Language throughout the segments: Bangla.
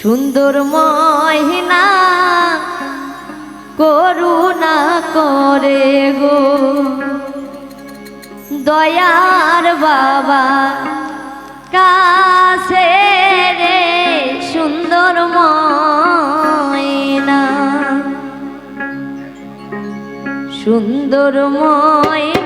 সুন্দর মহিনা করুণা করে গো। দয়ার বাবা কাছে রে সুন্দর ময়না সুন্দর মহিনা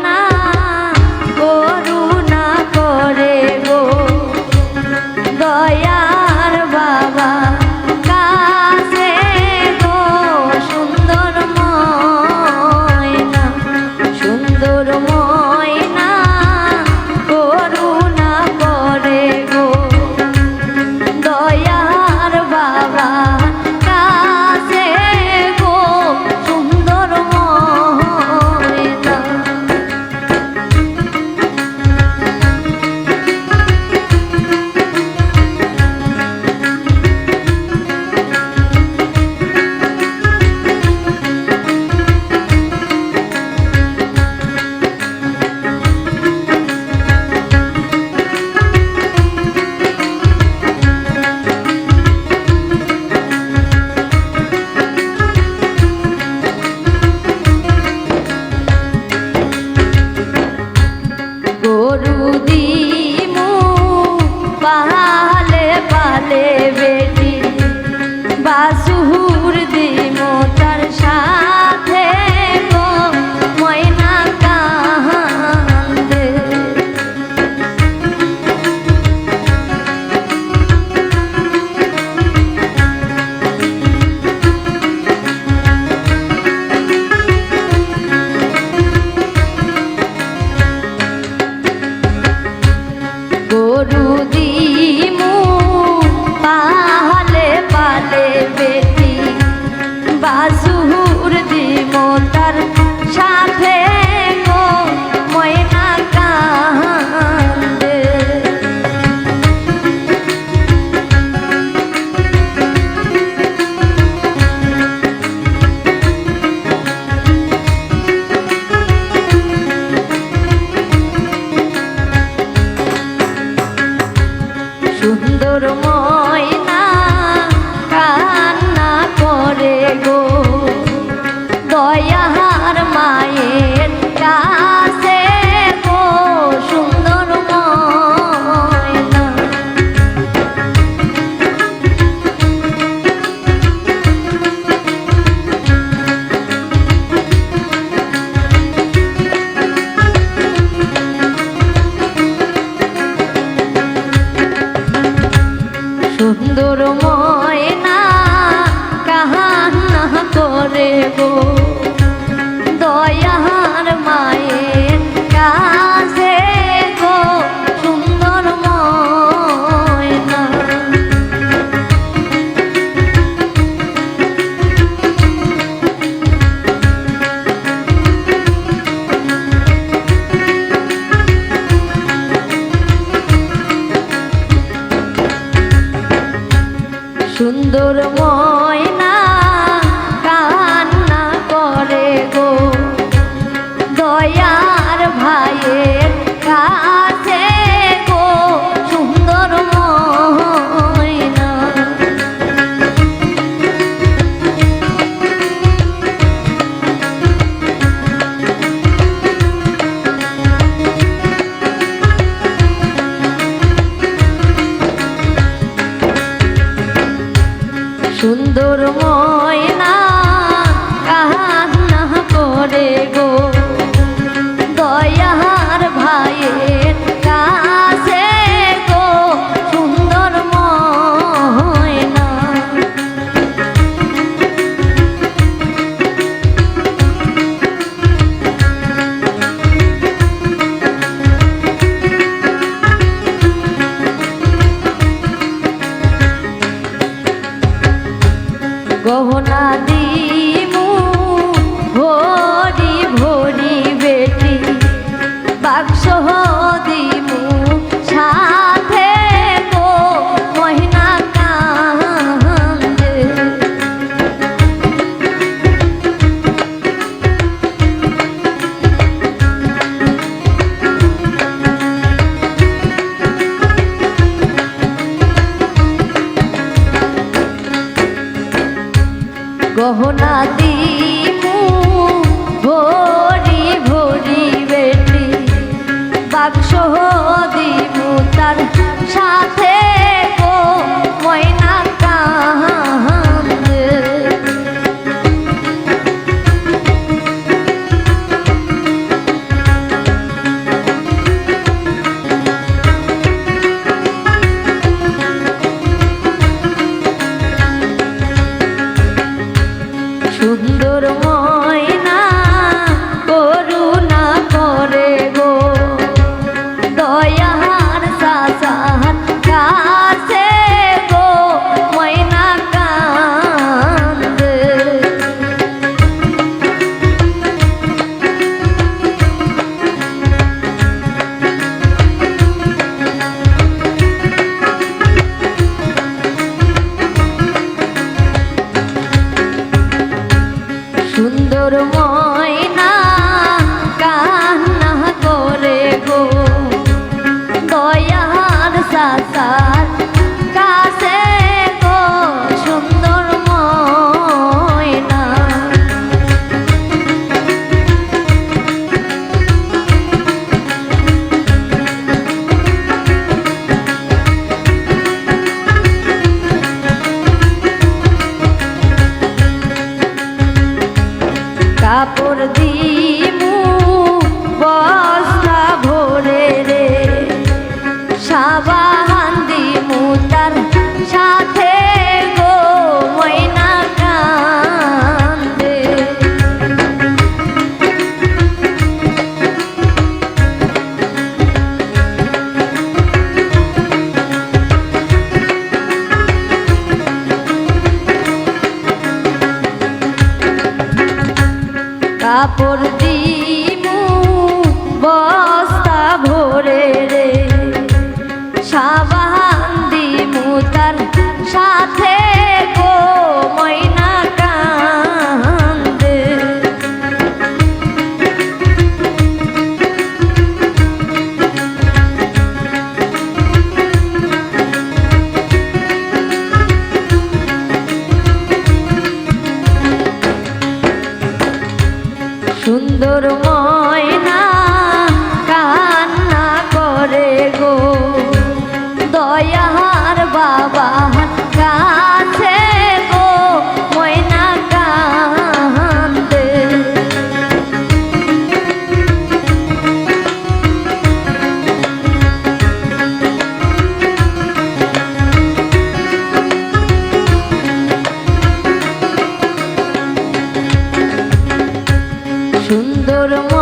সুন্দর ময়না কান্না করে গো। সুন্দর ময়না কাহান্না করে গো? সুন্দর ময় কাপড় দিমু সুন্দর সুন্দর